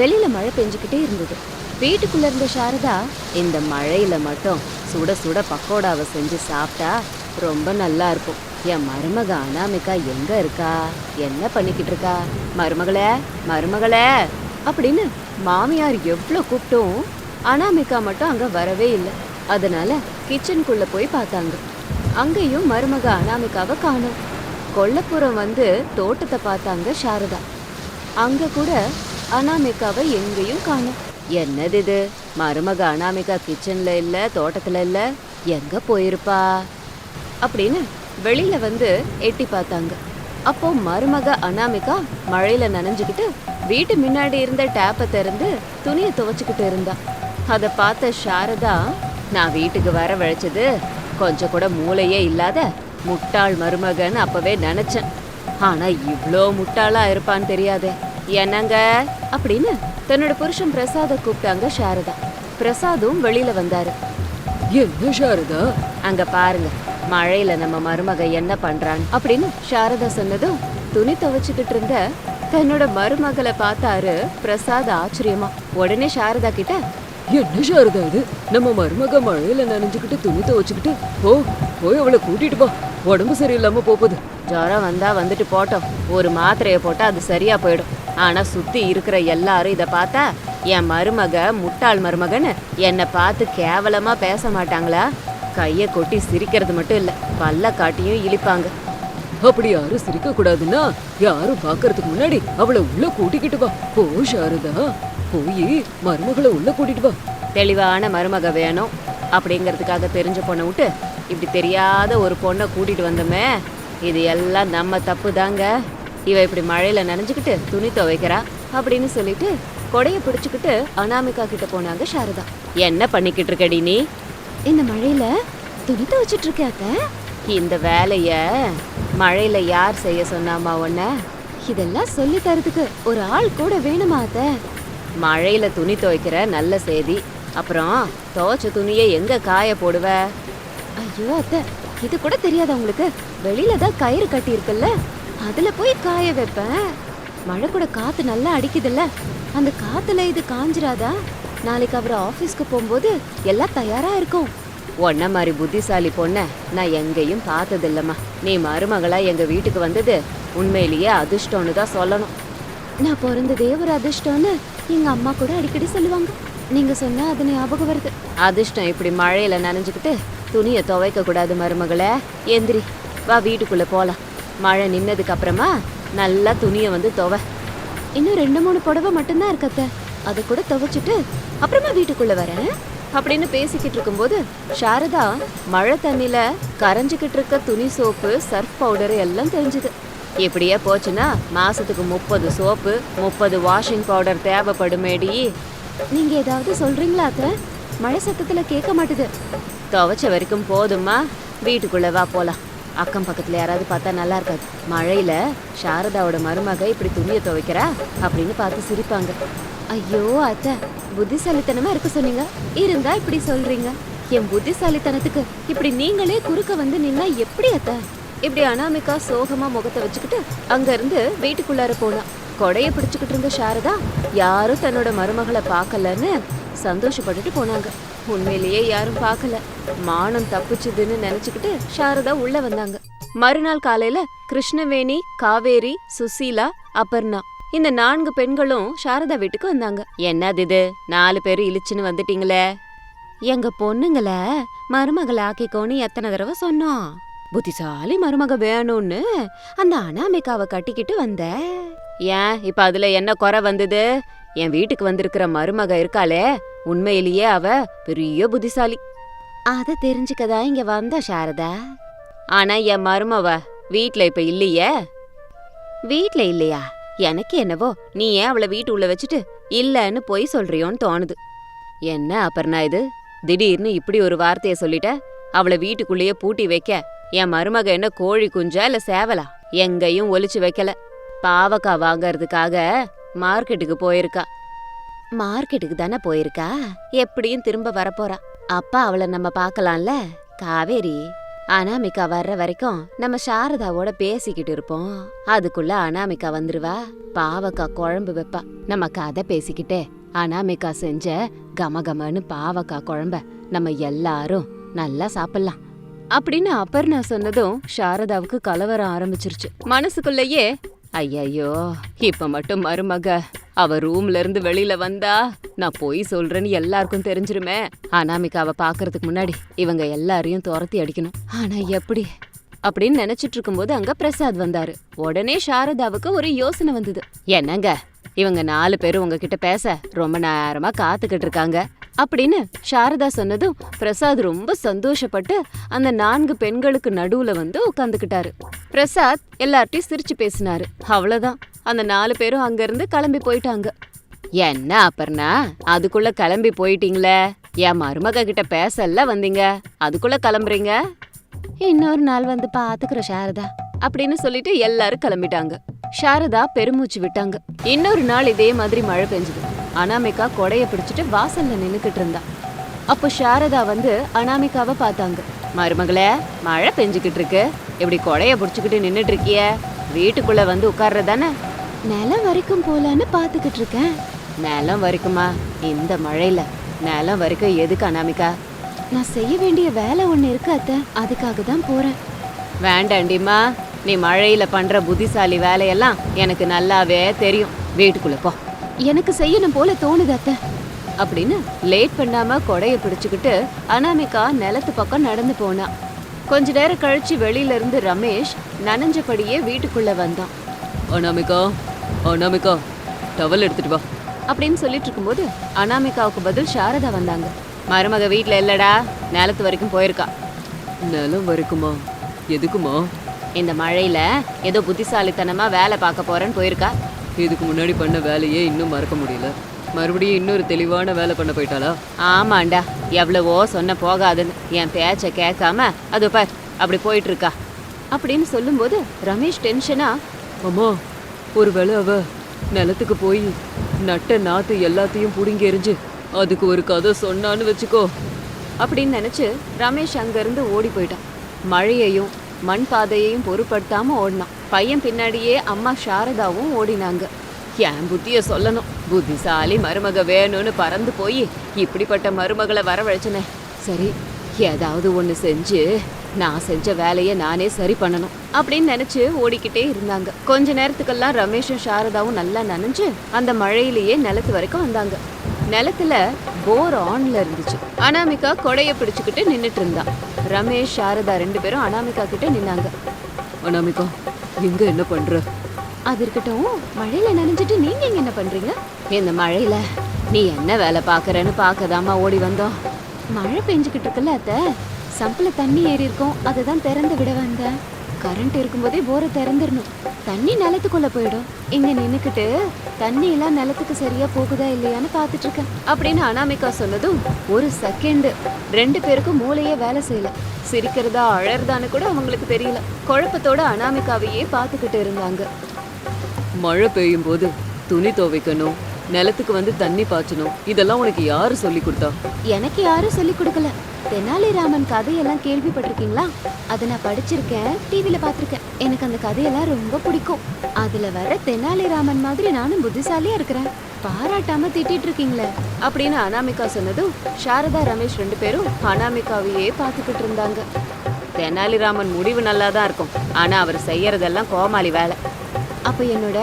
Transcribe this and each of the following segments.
வெளியில மழை பெஞ்சுக்கிட்டே இருந்தது. வீட்டுக்குள்ள இருந்த சாரதா இந்த மழையில மட்டும் சுட சுட பக்கோடாவை செஞ்சு சாப்பிட்டா ரொம்ப நல்லா இருக்கும். என் மருமக அனாமிகா எங்க இருக்கா? என்ன பண்ணிக்கிட்டு இருக்கா? மருமகளே மருமகளே அப்படின்னு மாமியார் எவ்வளோ கூப்பிட்டும் அனாமிகா மட்டும் அங்க வரவே இல்லை. அதனால கிச்சனுக்குள்ள போய் பார்த்தாங்க. அங்கேயும் மருமக அனாமிகாவை காணும். கொல்லப்புறம் வந்து தோட்டத்தை பார்த்தாங்க சாரதா. அங்க கூட அனாமிகாவை எங்கேயும் காணும். என்னது இது மருமக அனாமிகா கிச்சன்ல இல்ல தோட்டத்துல இல்ல? எங்க போயிருப்பா? அப்படின்னு வெளியில வந்து எட்டி பார்த்தாங்க. அப்போ மருமக அனாமிகா மழையில நனைஞ்சுக்கிட்டு வீட்டு முன்னாடி இருந்த டேப்பை திறந்து துணியை துவைச்சுக்கிட்டு இருந்தா. அதை பார்த்த சாரதா நான் வீட்டுக்கு வர வழைச்சது கொஞ்சம் கூட மூளையே இல்லாத முட்டாள் மருமகன்னு அப்பவே நினைச்சேன். ஆனா இவ்ளோ முட்டாளா இருப்பான்னு தெரியாதே. என்னங்க? அப்படின்னு தன்னோட புருஷன் பிரசாத கூப்பிட்டாங்க சாரதா. பிரசாதும் வெளியில வந்தாரு. என்ன சாரதா? அங்க பாருங்க மழையில நம்ம மருமக என்ன பண்றான் அப்படின்னு சாரதா சொன்னதும் துணி துவைச்சுக்கிட்டு இருந்த தன்னோட மருமகளை பார்த்தாரு பிரசாத் ஆச்சரியமா. உடனே சாரதா கிட்ட என்ன சாரதா இது? நம்ம மருமக மழையில நனைஞ்சுக்கிட்டு துணி துவச்சுக்கிட்டு போ போய் அவளை கூட்டிட்டு வா உடம்பு சரியில்லாம போகுது. ஜுரம் வந்தா வந்துட்டு போட்டோம். ஒரு மாத்திரையை போட்டா அது சரியா போயிடும். ஆனா சுத்தி இருக்கிற எல்லாரும் இத பார்த்தா என் மருமக முட்டாள் மருமகன்னு என்னை பார்த்து கேவலமா பேச மாட்டாங்களா? கைய கொட்டி சிரிக்கிறது மட்டும் இல்ல பல்ல காட்டியும் இழிப்பாங்க. அப்படி யாரும் சிரிக்க கூடாதுன்னா யாரும் பாக்குறதுக்கு முன்னாடி அவளை உள்ள கூட்டிக்கிட்டு வா. போ சாரதா. போய் மருமகளை உள்ள கூட்டிட்டு வா. தெளிவான மருமக வேணும். அப்படிங்கிறதுக்காக தெரிஞ்ச பொண்ணை விட்டு இப்படி தெரியாத ஒரு பொண்ணை கூட்டிட்டு வந்தோமே இது எல்லாம் நம்ம தப்பு தாங்க இவ இப்படி மழையில நனைஞ்சுக்கிட்டு துணி துவைக்கிறா அப்படின்னு சொல்லிட்டு கொடைய பிடிச்சுக்கிட்டு அனாமிகா கிட்ட போனாங்க சாரதா. என்ன பண்ணிக்கிட்டு இருக்கடி நீ? இந்த மழையில துணி துவைச்சிட்டு இருக்காத்த இந்த வேலைய மழையில யார் செய்ய சொன்னாமா உன்ன? இதெல்லாம் சொல்லி தரதுக்கு ஒரு ஆள் கூட வேணுமா அத்தை? மழையில துணி துவைக்கிற நல்ல செய்தி. அப்புறம் துவைச்ச துணியை எங்க காய போடுவ? ஐயோ அத்தை இது கூட தெரியாதா உங்களுக்கு? வெளியில தான் கயிறு கட்டி இருக்குல்ல அதுல போய் காய வைப்பேன். மழை கூட காத்து நல்லா அடிக்குதுல்ல. அந்த காத்துல இது காஞ்சிராதா? நாளைக்கு அவர் ஆபீஸ்க்கு போகும்போது எல்லாம் தயாரா இருக்கும். உன்ன மாதிரி புத்திசாலி பொண்ண நான் எங்கேயும் பார்த்ததில்லம்மா. நீ மருமகளா எங்க வீட்டுக்கு வந்தது உண்மையிலேயே அதிர்ஷ்டம்னு தான் சொல்லணும். நான் பிறந்ததே ஒரு அதிர்ஷ்டம்னு எங்க அம்மா கூட அடிக்கடி சொல்லுவாங்க. நீங்க சொன்னா அது ஞாபகம் வருது. அதிர்ஷ்டம் இப்படி மழையில நனைஞ்சுக்கிட்டு துணியை துவைக்க கூடாது மருமகளே. எந்திரி வா வீட்டுக்குள்ள போலாம். மழை நின்னதுக்கு அப்புறமா நல்லா துணியை வந்து துவை. இன்னும் ரெண்டு மூணு புடவை மட்டும்தான் இருக்கத்த அதை கூட துவைச்சிட்டு அப்புறமா வீட்டுக்குள்ளே வரேன். அப்படின்னு பேசிக்கிட்டு இருக்கும்போது சாரதா மழை தண்ணியில் கரைஞ்சிக்கிட்டு இருக்க துணி சோப்பு சர்ஃப் பவுடர் எல்லாம் தெரிஞ்சுது. இப்படியே போச்சுன்னா மாசத்துக்கு முப்பது சோப்பு முப்பது வாஷிங் பவுடர் தேவைப்படுமேடி. நீங்க ஏதாவது சொல்றீங்களா அத்த? மழை சத்தத்துல கேட்க மாட்டுது. துவைச்ச வரைக்கும் போதுமா வீட்டுக்குள்ள வா போலாம். அக்கம் பக்கத்தில் யாராவது பார்த்தா நல்லா இருக்காது. மழையில சாரதாவோட மருமக இப்படி துணியை துவைக்கிறா அப்படின்னு பார்த்து சிரிப்பாங்க. ஐயோ அத்தை புத்திசாலித்தனமா இருக்க சொன்னீங்க. இருந்தா இப்படி சொல்றீங்க. என் புத்திசாலித்தனத்துக்கு இப்படி நீங்களே குறுக்க வந்து நின்னா எப்படி அத்தை? இப்படி அனாமிக்கா சோகமா முகத்தை வச்சுக்கிட்டு அங்க இருந்து வீட்டுக்குள்ளார போனா. கொடையை பிடிச்சுக்கிட்டு இருந்த சாரதா யாரும் தன்னோட மருமகளை பார்க்கலன்னு சந்தோஷப்பட்டுட்டு போனாங்க. உண்மையிலேயே யாரும் பார்க்கல. மானம் தப்பிச்சுதுன்னு நினைச்சுக்கிட்டு சாரதா உள்ள வந்தாங்க. மறுநாள் காலையில கிருஷ்ணவேணி காவேரி சுசீலா அபர்ணா இந்த நான்கு பெண்களும் சாரதா வீட்டுக்கு வந்தாங்க. என்னது இது? நாலு பேரும் இழிச்சுன்னு வந்துட்டீங்களே. எங்க பொண்ணுங்கள மருமகளை ஆக்கிக்கோன்னு எத்தனை தடவை சொன்னோம். புத்திசாலி மருமக வேணும்னு அந்த அனாமிகாவை கட்டிக்கிட்டு வந்த. ஏன்? இப்ப அதுல என்ன குறை வந்தது? என் வீட்டுக்கு வந்திருக்கிற மருமக இருக்காளே உண்மையிலேயே அவ பெரிய புத்திசாலி. அத தெரிஞ்சுக்கதா இங்க வந்த சாரதா? ஆனா என் மருமவ வீட்ல இப்ப இல்லையே? வீட்ல இல்லையா? எனக்கு என்னவோ நீ ஏன் அவளை வீட்டு உள்ள வச்சுட்டு இல்லன்னு போய் சொல்றியோன்னு தோணுது. என்ன அபர்ணா இது? திடீர்னு இப்படி ஒரு வார்த்தைய சொல்லிட்ட? அவளை வீட்டுக்குள்ளேயே பூட்டி வைக்க என் மருமக என்ன கோழி குஞ்சா இல்ல சேவலா? எங்கேயும் ஒளிச்சு வைக்கல. பாவக்கா வாங்கறதுக்காக மார்க்கெட்டுக்கு போயிருக்கா. மார்க்கெட்டுக்கு தானே போயிருக்கா? எப்படியும் திரும்ப வரப்போறா. அப்பா அவளை நம்ம பார்க்கலாம்ல? காவேரி அனாமிகா வர்ற வரைக்கும் நம்ம சாரதாவோட பேசிக்கிட்டு இருப்போம். அதுக்குள்ள அனாமிகா வந்துருவா. பாவக்கா குழம்பு வைப்பா. நம்ம கதை பேசிக்கிட்டே அனாமிகா செஞ்ச கமகமன்னு பாவக்கா குழம்ப நம்ம எல்லாரும் நல்லா சாப்பிடலாம். அப்படின்னு அப்பர்ணா சொன்னதும் சாரதாவுக்கு கலவரம் ஆரம்பிச்சிருச்சு. மனசுக்குள்ளேயே ஐயையோ இப்ப மட்டும் மருமக அவ ரூம்ல இருந்து வெளியில வந்தா நான் போய் சொல்றேன்னு எல்லாருக்கும் தெரிஞ்சிருமே. அனாமிகாவை பாக்குறதுக்கு முன்னாடி இவங்க எல்லாரையும் துரத்தி அடிக்கணும். ஆனா எப்படி? அப்படின்னு நினைச்சிட்டு இருக்கும்போது அங்க பிரசாத் வந்தாரு. உடனே சாரதாவுக்கு ஒரு யோசனை வந்தது. என்னங்க? இவங்க நாலு பேரும் உங்ககிட்ட பேச ரொம்ப நேரமா காத்துக்கிட்டு இருக்காங்க. அப்படின்னு சாரதா சொன்னதும் பிரசாத் ரொம்ப சந்தோஷப்பட்டு அந்த நான்கு பெண்களுக்கு நடுவுல வந்து உட்காந்துக்கிட்டாரு பிரசாத் எல்லார்ட்டையும் சிரிச்சு பேசினாரு. அவ்வளவுதான். அந்த நாலு பேரும் அங்க இருந்து கிளம்பி போயிட்டாங்க. என்ன அப்பர்னா அதுக்குள்ள கிளம்பி போயிட்டீங்களே? என் மருமக கிட்ட பேசல வந்தீங்க. அதுக்குள்ள கிளம்புறீங்க? இன்னொரு நாள் வந்து பாத்துக்கிறோம் சாரதா. அப்படின்னு சொல்லிட்டு எல்லாரும் கிளம்பிட்டாங்க. சாரதா பெருமூச்சு விட்டாங்க. இன்னொரு நாள் இதே மாதிரி மழை பெஞ்சது. அனாமிகா கொடைய பிடிச்சிட்டு வாசல்ல நின்னுக்கிட்டு இருந்தா. அப்போ சாரதா வந்து அனாமிகாவை பார்த்தாங்க. மருமகளே மழை பெஞ்சுக்கிட்டு இருக்கு. இப்படி கொடைய பிடிச்சிக்கிட்டு நின்றுட்டு இருக்கிய. வீட்டுக்குள்ள வந்து உட்கார்றதானே நிலம் வரைக்கும் போலான்னு பார்த்துக்கிட்டு இருக்கேன். நிலம் வரைக்குமா? இந்த மழையில. நிலம் வரைக்கும் எதுக்கு அனாமிகா? நான் செய்ய வேண்டிய வேலை ஒன்று இருக்கு அத்தை. அதுக்காக தான் போறேன். வேண்டாண்டிம்மா. நீ மழையில பண்ற புத்திசாலி வேலையெல்லாம் எனக்கு நல்லாவே தெரியும். வீட்டுக்குள்ள போ. எனக்கு செய்யணும் போல தோணுது அத்தை. அப்படின்னு லேட் பண்ணாம கொடைய பிடிச்சுக்கிட்டு அனாமிகா நிலத்து பக்கம் நடந்து போனா. கொஞ்ச நேரம் கழிச்சு வெளியில இருந்து ரமேஷ் நனைஞ்சபடியே வீட்டுக்குள்ள வந்தான். அனாமிகா அனாமிகா டவல் எடுத்துட்டு வா. அப்படின்னு சொல்லிட்டு இருக்கும்போது அனாமிகாவுக்கு பதில் சாரதா வந்தாங்க. மருமக வீட்ல இல்லடா நிலத்து வரைக்கும் போயிருக்கா. நிலம் வரைக்குமா? எதுக்குமா? இந்த மழையில ஏதோ புத்திசாலித்தனமா வேலை பார்க்க போறேன்னு போயிருக்கா. இதுக்கு முன்னாடி பண்ண வேலையே இன்னும் மறக்க முடியல. மறுபடியும் இன்னொரு தெளிவான வேலை பண்ண போயிட்டாளா? ஆமாண்டா எவ்வளவோ சொன்ன போகாதுன்னு. என் பேச்ச கேட்காம அது பார் அப்படி போயிட்டு இருக்கா அப்படின்னு சொல்லும்போது ரமேஷ் டென்ஷனா அம்மா ஒருவேளை அவ நிலத்துக்கு போய் நட்ட நாத்து எல்லாத்தையும் புடுங்கி எறிஞ்சு அதுக்கு ஒரு கதை சொன்னான்னு வச்சுக்கோ. அப்படின்னு நினைச்சு ரமேஷ் அங்கிருந்து ஓடி போயிட்டான். மழையையும் மண் பாதையையும் பொருட்படுத்தாம ஓடினான். பையன் பின்னாடியே அம்மா சாரதாவும் ஓடினாங்க. என் புத்திய சொல்லணும். புத்திசாலி மருமக வேணும்னு பறந்து போய் இப்படிப்பட்ட மருமகளை வரவழைச்சனே. சரி ஏதாவது ஒன்று செஞ்சு நான் செஞ்ச வேலையை நானே சரி பண்ணணும் அப்படின்னு நினச்சி ஓடிக்கிட்டே இருந்தாங்க. கொஞ்ச நேரத்துக்கெல்லாம் ரமேஷும் சாரதாவும் நல்லா நனைஞ்சு அந்த மழையிலேயே நிலத்து வரைக்கும் வந்தாங்க. நிலத்துல போர் ஆன்ல இருந்துச்சு. அனாமிகா கொடைய பிடிச்சுக்கிட்டு நின்றுட்டு இருந்தான் ரமேஷ் சாரதா ரெண்டு பேரும் அனாமிகா கிட்ட நின்னாங்க. அனாமிகா எங்க என்ன பண்ற? அது இருக்கட்டும் மழையில நனைஞ்சிட்டு நீங்க இங்க என்ன பண்றீங்க? இந்த மழையில நீ என்ன வேலை பாக்குறன்னு பாக்கதாமா ஓடி வந்தோம். மழை பெஞ்சுக்கிட்டு இருக்குல்ல அத்த. சம்பிள தண்ணி ஏறி இருக்கும் அதை தான் திறந்து விட வந்தேன். கரண்ட் இருக்கும்போதே போரை திறந்துடணும். தண்ணி நிலத்துக்குள்ள போயிடும். இங்க நின்னுக்கிட்டு தண்ணி எல்லாம் நிலத்துக்கு சரியா போகுதா இல்லையான்னு பாத்துட்டு இருக்கேன் அப்படின்னு அனாமிகா சொன்னதும் ஒரு செகண்ட் ரெண்டு பேருக்கும் மூளையே வேலை செய்யல. சிரிக்கிறதா அழறதான்னு கூட அவங்களுக்கு தெரியல. குழப்பத்தோட அனாமிகாவையே பார்த்துக்கிட்டு இருந்தாங்க. மழை பெய்யும் போது துணி துவைக்கணும் நிலத்துக்கு வந்து தண்ணி பாய்ச்சணும். இதெல்லாம் உனக்கு யாரு சொல்லி கொடுத்தா? எனக்கு யாரும் சொல்லி கொடுக்கல. தெனாலிராமன் கதையெல்லாம் கேள்விப்பட்டிருக்கீங்களா? அதை நான் படிச்சிருக்கேன் டிவியில் பார்த்துருக்கேன். எனக்கு அந்த கதையெல்லாம் ரொம்ப பிடிக்கும். அதுல வர தெனாலிராமன் மாதிரி நானும் புத்திசாலியா இருக்கிறேன். பாராட்டாம திட்டிட்டு இருக்கீங்களே அப்படின்னு அனாமிகா சொன்னதும் சாரதா ரமேஷ் ரெண்டு பேரும் அனாமிகாவையே பார்த்துக்கிட்டு இருந்தாங்க தெனாலிராமன் முடிவு நல்லா தான் இருக்கும். ஆனா அவர் செய்யறதெல்லாம் கோமாளி வேலை. அப்ப என்னோட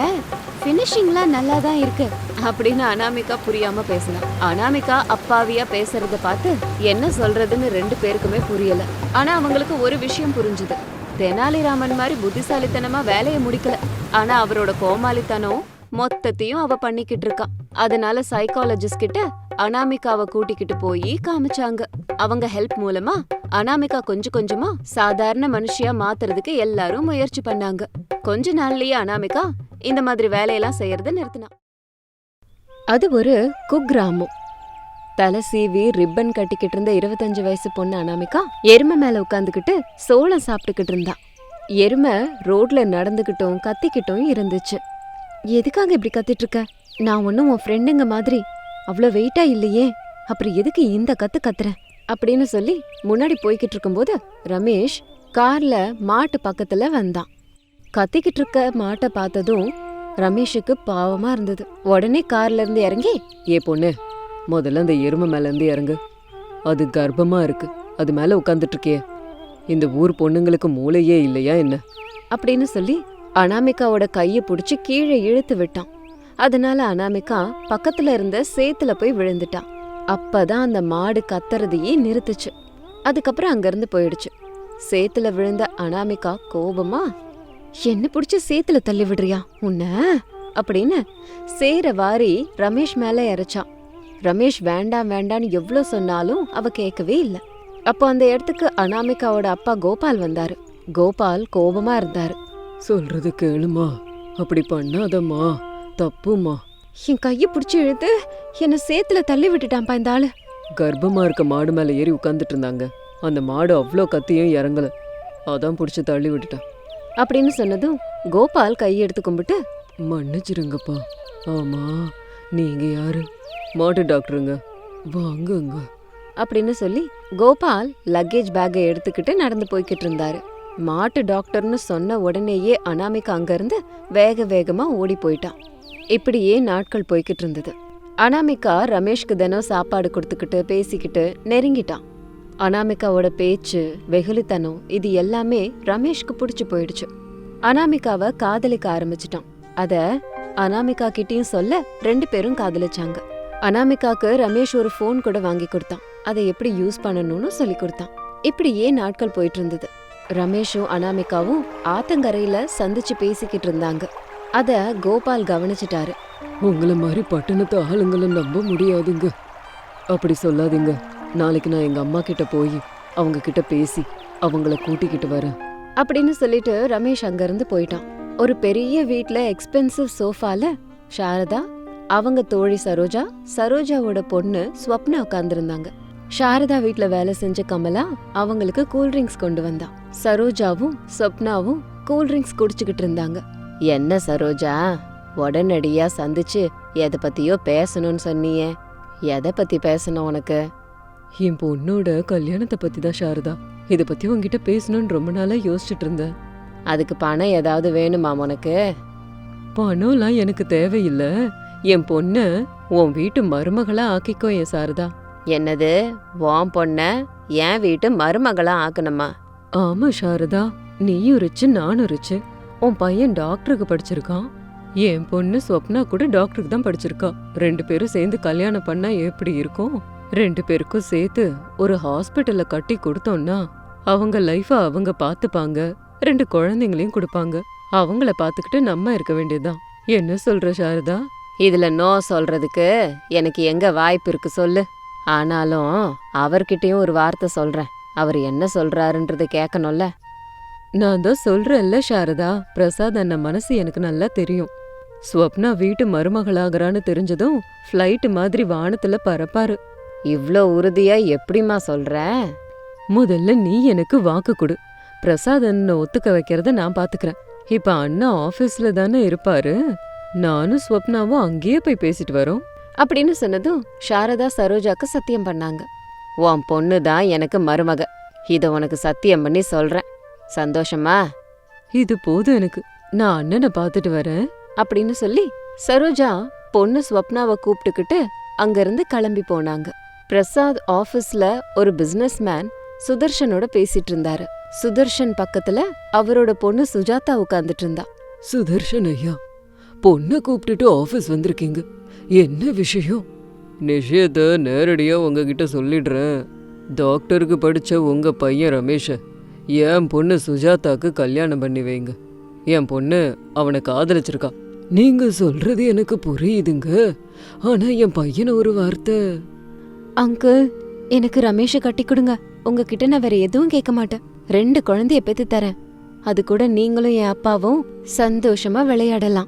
ஃபினிஷிங்லாம் நல்லா தான் இருக்கு. அப்படின்னு அனாமிகா புரியாம பேசினா. அனாமிகா அப்பாவியா பேசுறத பார்த்து என்ன சொல்றதுன்னு ரெண்டு பேருக்குமே புரியல. ஆனா அவங்களுக்கு ஒரு விஷயம் புரிஞ்சுது. தெனாலிராமன் மாதிரி புத்திசாலித்தனமா வேலையை முடிக்கல. ஆனா அவரோட கோமாளித்தனம் மொத்தத்தையும் அவ பண்ணிக்கிட்டு இருக்கான் அதனால சைக்காலஜிஸ்ட் கிட்ட அனாமிகாவை கூட்டிக்கிட்டு போய் காமிச்சாங்க. அவங்க ஹெல்ப் மூலமா அனாமிகா கொஞ்சம் கொஞ்சமா சாதாரண மனுஷியா மாத்துறதுக்கு எல்லாரும் முயற்சி பண்ணாங்க. கொஞ்ச நாள்லயே அனாமிகா இந்த மாதிரி வேலையெல்லாம் செய்யறத நிறுத்தினா. அது ஒரு குக்கிராமம். தலை சீவி ரிப்பன் கட்டிக்கிட்டு இருந்த இருபத்தஞ்சு வயசு பொண்ணு அனாமிகா எருமை மேலே உட்காந்துக்கிட்டு சோளம் சாப்பிட்டுக்கிட்டு இருந்தா. எருமை ரோட்ல நடந்துக்கிட்டும் கத்திக்கிட்டும் இருந்துச்சு. எதுக்காக இப்படி கத்திட்டு இருக்க நான் ஒன்றும் உன் ஃப்ரெண்டுங்க மாதிரி அவ்வளோ வெயிட்டா இல்லையே. அப்புறம் எதுக்கு இந்த கத்து கத்துற? அப்படின்னு சொல்லி முன்னாடி போய்கிட்டு இருக்கும்போது ரமேஷ் கார்ல மாட்டு பக்கத்துல வந்தான். கத்திக்கிட்டு இருக்க மாட்டை பார்த்ததும் ரமேஷுக்கு பாவமா இருந்தது. உடனே கார்ல இருந்து இறங்கி ஏ பொண்ணு முதல்ல அந்த எருமை மேல இருந்து இறங்கு. அது கர்ப்பமா இருக்கு. அது மேல உட்காந்துட்டு இருக்கியே. இந்த ஊர் பொண்ணுங்களுக்கு மூளையே இல்லையா என்ன? அப்படின்னு சொல்லி அனாமிகாவோட கையை பிடிச்சி கீழே இழுத்து விட்டான். அதனால அனாமிகா பக்கத்துல இருந்த சேத்துல போய் விழுந்துட்டான் அப்பதான் அந்த மாடு கத்துறதையே நிறுத்துச்சு. அதுக்கப்புறம் அங்கிருந்து போயிடுச்சு. சேத்துல விழுந்த அனாமிகா கோபமா என்ன பிடிச்சி சேத்துல தள்ளி விடுறியா? உன்ன? அப்படின்னு சேர வாரி ரமேஷ் மேல இறைச்சான். ரமேஷ் வேண்டாம் வேண்டான்னு எவ்வளோ சொன்னாலும் அவ கேட்கவே இல்லை. அப்போ அந்த இடத்துக்கு அனாமிகாவோட அப்பா கோபால் வந்தாரு. கோபால் கோபமா இருந்தாரு. சொல்றது கேளுமா. அப்படி பண்ணாதம்மா. தப்புமா என் கையை பிடிச்சி இழுத்து என்னை சேத்துல தள்ளி விட்டுட்டான்ப்பா இந்த ஆளு. கர்ப்பமா இருக்க மாடு மேல ஏறி உட்காந்துட்டு இருந்தாங்க. அந்த மாடு அவ்வளோ கத்தியும் இறங்கல. அதான் பிடிச்சி தள்ளி விட்டுட்டான் அப்படின்னு சொன்னதும் கோபால் கையை எடுத்து கும்பிட்டு மன்னிச்சிருங்கப்பா. ஆமா நீங்க யாரு? மாட்டு டாக்டருங்க. வாங்குங்க. அப்படின்னு சொல்லி கோபால் லக்கேஜ் பேக்கை எடுத்துக்கிட்டு நடந்து போய்கிட்டு இருந்தாரு. மாட்டு டாக்டர்னு சொன்ன உடனேயே அனாமிகா அங்கிருந்து வேக வேகமா ஓடி போயிட்டான். இப்படியே நாட்கள் போய்கிட்டு இருந்தது. அனாமிகா ரமேஷ்க்கு தினம் சாப்பாடு கொடுத்துக்கிட்டு பேசிக்கிட்டு நெருங்கிட்டான். அனாமிகாவோட பேச்சு வெகுளித்தனம் இது எல்லாமே ரமேஷ்க்கு பிடிச்சு போயிடுச்சு. அனாமிகாவை காதலிக்க ஆரம்பிச்சிட்டான். அத அனாமிகா கிட்டயும் சொல்ல ரெண்டு பேரும் காதலிச்சாங்க. அனாமிகாக்கு ரமேஷ் ஒரு ஃபோன் கூட வாங்கி கொடுத்தான். அதை எப்படி யூஸ் பண்ணணும்னு சொல்லி கொடுத்தான். இப்படியே நாட்கள் போயிட்டு இருந்தது ரமேஷும் அனாமிகாவும் ஆத்தங்கரையில சந்திச்சு பேசிக்கிட்டு இருந்தாங்க. அத கோபால் கவனிச்சிட்டாரு. உங்களை மாதிரி பட்டணத்து ஆளுங்களை நம்ப முடியாதுங்க. அப்படி சொல்லாதீங்க. நாளைக்கு நான் எங்க அம்மா கிட்ட போய் அவங்க கிட்ட பேசி அவங்கள கூட்டிக்கிட்டு வரேன். அப்படின்னு சொல்லிட்டு ரமேஷ் அங்கிருந்து போயிட்டான். ஒரு பெரிய வீட்ல எக்ஸ்பென்சிவ் சோஃபால சாரதா அவங்க தோழி சரோஜா சரோஜாவோட பொண்ணு ஸ்வப்னா உட்கார்ந்திருந்தாங்க. சாரதா வீட்ல வேலை செஞ்ச கமலா அவங்களுக்கு கூல் ட்ரிங்க்ஸ் கொண்டு வந்தா. சரோஜாவும் ஸ்வப்னாவும் கூல் ட்ரிங்க்ஸ் குடிச்சுக்கிட்டு இருந்தாங்க. என்ன சரோஜா உடனடியா சந்திச்சு எதை பத்தியோ பேசணும்னு சொன்னியே. எதை பத்தி பேசணும் உனக்கு? என் பொண்ணோட கல்யாணத்தை பத்தி தான் சாரதா. இத பத்தி உங்ககிட்ட பேசணும்னு ரொம்ப நாளா யோசிச்சுட்டு இருந்தேன். அதுக்கு பணம் ஏதாவது வேணுமா உனக்கு? பணம்லாம் எனக்கு தேவையில்ல. என் பொண்ண உன் வீட்டு மருமகளா ஆக்கிக்கோ என் சாரதா. என்னது? உன் பொண்ண என் வீட்டு மருமகளா ஆக்கணுமா? ஆமா சாரதா. நீயும் ரிச்சு நானும் ரிச்சு. உன் பையன் டாக்டருக்கு படிச்சிருக்கான். என் பொண்ணு ஸ்வப்னா கூட டாக்டருக்கு தான் படிச்சிருக்கா. ரெண்டு பேரும் சேர்ந்து கல்யாணம் பண்ணா எப்படி இருக்கும்? ரெண்டு பேருக்கும் சேர்த்து ஒரு ஹாஸ்பிட்டல்ல கட்டி கொடுத்தோம்னா அவங்க லைஃப அவங்க பாத்துப்பாங்க. ரெண்டு குழந்தைங்களையும் கொடுப்பாங்க. அவங்கள பாத்துக்கிட்டு நம்ம இருக்க வேண்டியதுதான். என்ன சொல்ற சாரதா? இதுல நோ சொல்றதுக்கு எனக்கு எங்க வாய்ப்பு இருக்கு சொல்லு. ஆனாலும் அவர்கிட்டயும் ஒரு வார்த்தை சொல்றேன். அவர் என்ன சொல்றாருன்றது கேட்கணும்ல நான் தான் சொல்றேன்ல சாரதா. பிரசாத் அண்ணன் மனசு எனக்கு நல்லா தெரியும். ஸ்வப்னா வீட்டு மருமகளாகறான்னு தெரிஞ்சதும் ஃப்ளைட் மாதிரி வானத்துல பறப்பாரு. இவ்ளோ உறுதியா எப்படிம்மா சொல்ற? முதல்ல நீ எனக்கு வாக்கு கொடு. பிரசாத் அண்ணனை ஒத்துக்க வைக்கிறத நான் பாத்துக்கிறேன். இப்ப அண்ணா ஆபீஸ்ல தானே இருப்பாரு? நானும் ஸ்வப்னாவும் அங்கேயே போய் பேசிட்டு வரோம். அப்படின்னு சொன்னதும் சாரதா சரோஜாக்கு சத்தியம் பண்ணாங்க. உன் பொண்ணு தான் எனக்கு மருமக. இத உனக்கு சத்தியம் பண்ணி சொல்றேன். சந்தோஷமா? இது போதும் எனக்கு. நான் அண்ணனை பாத்துட்டு வரேன். அப்படின்னு சொல்லி சரோஜா பொண்ணு ஸ்வப்னாவை கூப்பிட்டுக்கிட்டு அங்கிருந்து கிளம்பி போனாங்க. பிரசாத் ஆபீஸ்ல ஒரு பிசினஸ் மேன் சுதர்ஷனோட பேசிட்டு இருந்தாரு. சுதர்ஷன் பக்கத்துல அவரோட பொண்ணு சுஜாதா உட்கார்ந்துட்டு இருந்தா. சுதர்ஷன் ஐயா பொண்ணை கூப்பிட்டுட்டு ஆபீஸ் வந்திருக்கீங்க. என்ன விஷயம்? நிஷயத்தை நேரடியா உங்ககிட்ட சொல்லிடுறேன். டாக்டருக்கு படிச்ச உங்க பையன் ரமேஷ என் பொண்ணு சுஜாதாக்கு கல்யாணம் பண்ணி வைங்க. என் பொண்ணு அவனை காதலிச்சிருக்கா. நீங்க சொல்றது எனக்கு புரியுதுங்க. ஆனா என் பையனை ஒரு வார்த்தை அங்கிள் எனக்கு ரமேஷை கட்டி கொடுங்க உங்ககிட்ட நான் வேற எதுவும் கேட்க மாட்டேன். ரெண்டு குழந்தைய பெத்து தரேன். அது கூட நீங்களும் என் அப்பாவும் சந்தோஷமா விளையாடலாம்.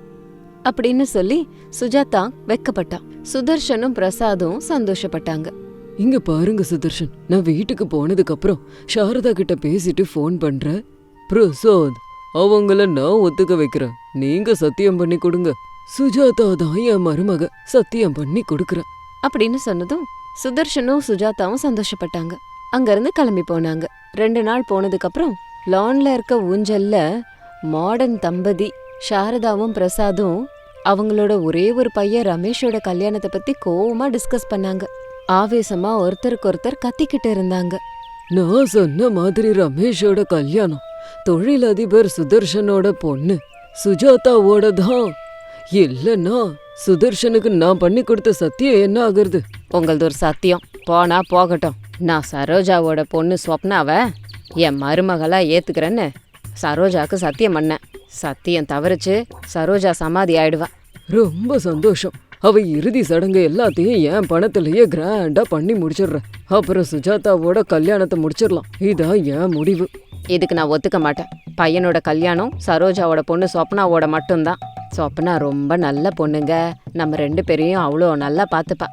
அப்படின்னு சொல்லி சுஜாதா வெக்கப்பட்டா. சுதர்ஷனும் பிரசாதும் சந்தோஷப்பட்டாங்க. இங்க பாருங்க சுதர்ஷன். நான் வீட்டுக்கு போனதுக்கு அப்புறம் சாரதா கிட்ட பேசிட்டு ஃபோன் பண்றேன். பிரசாத் அவங்கள நான் ஒத்துக்க வைக்கிறேன். நீங்க சத்தியம் பண்ணி கொடுங்க. சுஜாதா தான் என் மருமக. சத்தியம் பண்ணி கொடுக்கறேன். அப்படின்னு சொன்னதும் சுதர்ஷனும் சுஜாதாவும் சந்தோஷப்பட்டாங்க. அங்கிருந்து கிளம்பி போனாங்க. ரெண்டு நாள் போனதுக்கப்புறம் லான்ல இருக்க ஊஞ்சல்ல மாடர்ன் தம்பதி சாரதாவும் பிரசாதும் அவங்களோட ஒரே ஒரு பையன் ரமேஷோட கல்யாணத்தை பத்தி கோவமா டிஸ்கஸ் பண்ணாங்க. ஆவேசமா ஒருத்தருக்கு ஒருத்தர் கத்திக்கிட்டு இருந்தாங்க. நான் சொன்ன மாதிரி ரமேஷோட கல்யாணம் தொழிலதிபர் சுதர்ஷனோட பொண்ணு சுஜாதாவோட தான் இல்லைன்னா சுதர்ஷனுக்கு நான் பண்ணி கொடுத்த சத்தியம் என்ன ஆகுறது? உங்களது ஒரு சத்தியம். போனா போகட்டும். நான் சரோஜாவோட பொண்ணு ஸ்வப்னாவை என் மருமகளா ஏத்துக்கிறேன்னு சரோஜாக்கு சத்தியம் பண்ணேன். சத்தியம் தவறுச்சு சரோஜா சமாதி ஆயிடுவா. ரொம்ப சந்தோஷம். அவ இறுதி சடங்கு எல்லாத்தையும் என் பணத்திலேயே கிராண்டா பண்ணி முடிச்சிடுறேன் அப்புறம் சுஜாதாவோட கல்யாணத்தை முடிச்சிடலாம். இதான் என் முடிவு. இதுக்கு நான் ஒத்துக்க மாட்டேன். பையனோட கல்யாணம் சரோஜாவோட பொண்ணு சொப்னாவோட மட்டும்தான். சொப்னா ரொம்ப நல்ல பொண்ணுங்க. நம்ம ரெண்டு பேரையும் அவ்வளோ நல்லா பார்த்துப்பா.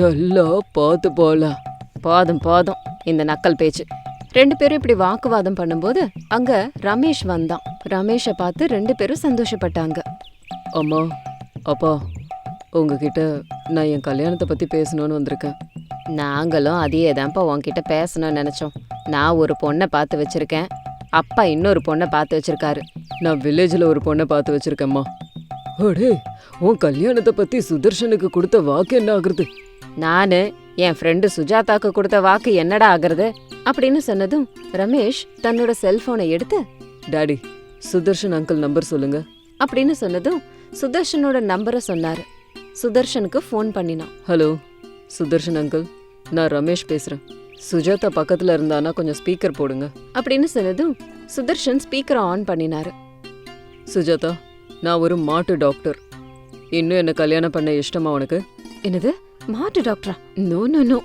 நல்லா பார்த்து போலாம். போதும் போதும். இந்த நக்கல் பேச்சு. ரெண்டு பேரும் இப்படி வாக்குவாதம் பண்ணும்போது அங்க ரமேஷ் வந்தான். ரமேஷை பார்த்து ரெண்டு பேரும் சந்தோஷப்பட்டாங்க. அம்மா அப்பா உங்ககிட்ட நான் என் கல்யாணத்தை பத்தி பேசணும்னு வந்திருக்கேன். நாங்களும் அதையே தான்ப்பா உன்கிட்ட பேசணும்னு நினச்சோம். நான் ஒரு பொண்ணை பார்த்து வச்சுருக்கேன். அப்பா இன்னொரு பொண்ணை பார்த்து வச்சுருக்காரு. நான் வில்லேஜில் ஒரு பொண்ணை பார்த்து வச்சுருக்கேம்மா. அடே உன் கல்யாணத்தை பற்றி சுதர்ஷனுக்கு கொடுத்த வாக்கு என்ன ஆகுறது? நான் என் ஃப்ரெண்டு சுஜாதாக்கு கொடுத்த வாக்கு என்னடா ஆகுறது? அப்படின்னு சொன்னதும் ரமேஷ் தன்னோட செல்போனை எடுத்து டாடி சுதர்ஷன் அங்கிள் நம்பர் சொல்லுங்க. அப்படின்னு சொன்னதும் சுதர்ஷனோட நம்பரை சொன்னாரு. சுதர்ஷனுக்கு ஃபோன் பண்ணினான். ஹலோ சுதர்ஷன் அங்கிள் நான் ரமேஷ் பேசுறேன். சுஜாதா பக்கத்துல இருந்தானா கொஞ்சம் ஸ்பீக்கர் போடுங்க. அப்படின்னு சொன்னதும் சுதர்ஷன் ஸ்பீக்கரை ஆன் பண்ணினாரு. சுஜாதா நான் ஒரு மாட்டு டாக்டர் இன்னும் என்ன கல்யாணம் பண்ண இஷ்டமா உனக்கு? என்னது? மாட்டு டாக்டரா நோ நோ நோ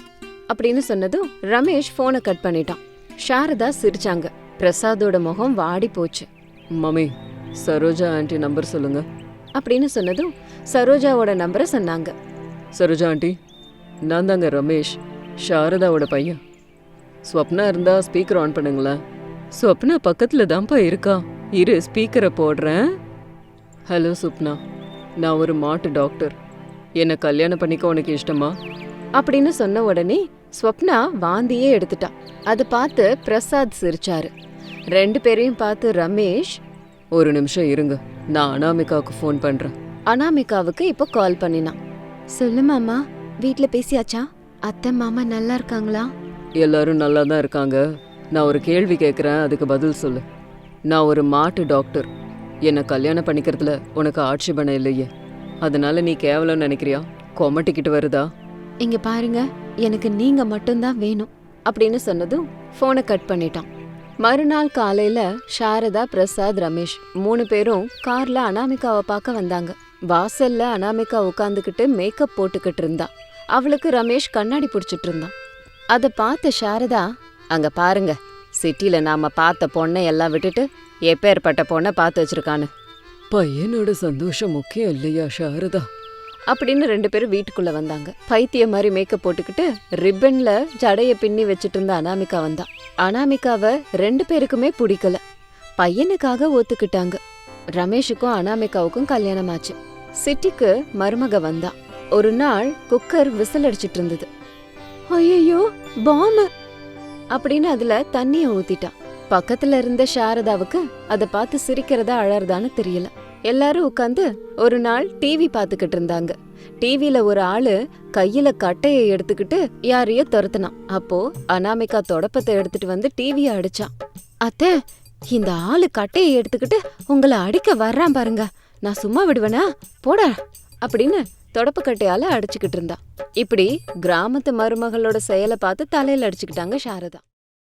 அப்படின்னு சொன்னதும் ரமேஷ் ஃபோனை கட் பண்ணிட்டான். சாரதா சிரிச்சாங்க. பிரசாதோட முகம் வாடி போச்சு. மம்மி சரோஜா ஆண்டி நம்பர் சொல்லுங்க. அப்படின்னு சொன்னதும் சரோஜாவோட நம்பரை சொன்னாங்க. சரோஜா ஆண்டி நான் தாங்க ரமேஷ். சாரதாவோட பையன். ஸ்வப்னா இருந்தா ஸ்பீக்கர் ஆன் பண்ணுங்களேன். ஸ்வப்னா பக்கத்துல தான்ப்பா இருக்கா. இரு ஸ்பீக்கரை போடுறேன். ஹலோ சுப்னா நான் ஒரு மாட்டு டாக்டர் என்னை கல்யாணம் பண்ணிக்க உனக்கு இஷ்டமா? அப்படின்னு சொன்ன உடனே ஸ்வப்னா வாந்தியே எடுத்துட்டா. அதை பார்த்து பிரசாத் சிரிச்சாரு. ரெண்டு பேரையும் பார்த்து ரமேஷ் ஒரு நிமிஷம் இருங்க. நான் அனாமிகாவுக்கு ஃபோன் பண்றேன். அனாமிகாவுக்கு இப்போ கால் பண்ணினான். சொல்லு மாமா வீட்ல பேசியாச்சா? அத்தை மாமா நல்லா இருக்காங்களா? எல்லாரும் நல்லா தான் இருக்காங்க. நான் ஒரு கேள்வி கேட்குறேன் அதுக்கு பதில் சொல்லு. நான் ஒரு மாட்டு டாக்டர். என்னை கல்யாணம் பண்ணிக்கிறதுல உனக்கு ஆட்சேபணம் இல்லையே. அதனால நீ கேவலம் நினைக்கிறியா? கொமட்டிக்கிட்டு வருதா? இங்க பாருங்க எனக்கு நீங்க மட்டும்தான் வேணும். அப்படின்னு சொன்னதும் போனை கட் பண்ணிட்டான். மறுநாள் காலையில சாரதா பிரசாத் ரமேஷ் மூணு பேரும் கார்ல அனாமிகாவை பார்க்க வந்தாங்க. வாசல்ல அனாமிகா உட்காந்துக்கிட்டு மேக்கப் போட்டுக்கிட்டு இருந்தா. அவளுக்கு ரமேஷ் கண்ணாடி பிடிச்சிட்டு இருந்தான். அத பார்த்த சாரதா அங்க பாருங்க சிட்டில நாம பார்த்த பொண்ணை எல்லாம் விட்டுட்டு எப்பேற்பட்ட பொண்ணை பார்த்து வச்சிருக்கான்னு. பையனோட சந்தோஷம் முக்கியம் இல்லையா சாரதா? அப்படின்னு ரெண்டு பேரும் வீட்டுக்குள்ள வந்தாங்க. பைத்திய மாதிரி மேக்கப் போட்டுக்கிட்டு ரிப்பன்ல ஜடைய பின்னி வச்சிட்டு இருந்த அனாமிகா வந்தா. அனாமிகாவை ரெண்டு பேருக்குமே பிடிக்கல. பையனுக்காக ஒத்துக்கிட்டாங்க. ரமேஷுக்கும் அனாமிகாவுக்கும் கல்யாணம் ஆச்சு சிட்டிக்கு மருமக வந்தா. ஒரு நாள் குக்கர் விசில் அடிச்சிட்டு இருந்தது. ஐயோ பாம்பு அப்படின்னு அதுல தண்ணிய ஊத்திட்டான் பக்கத்துல இருந்த சாரதாவுக்கு அதை பார்த்து சிரிக்கிறதா அழறதான்னு தெரியல. எல்லாரும் உட்காந்து ஒரு நாள் டிவி பார்த்துக்கிட்டு இருந்தாங்க. டிவியில ஒரு ஆளு கையில கட்டையை எடுத்துக்கிட்டு யாரையோ துரத்துனான். அப்போ அனாமிகா தொடப்பத்தை எடுத்துட்டு வந்து டிவிய அடிச்சான். அத்தை இந்த ஆளு கட்டையை எடுத்துக்கிட்டு உங்களை அடிக்க வர்றான் பாருங்க. நான் சும்மா விடுவேனா? போட அப்படின்னு தொடப்பு கட்டையால அடிச்சுக்கிட்டு இருந்தா. இப்படி கிராமத்து மருமகளோட செயலை பார்த்து தலையில அடிச்சுக்கிட்டாங்க சாரதா.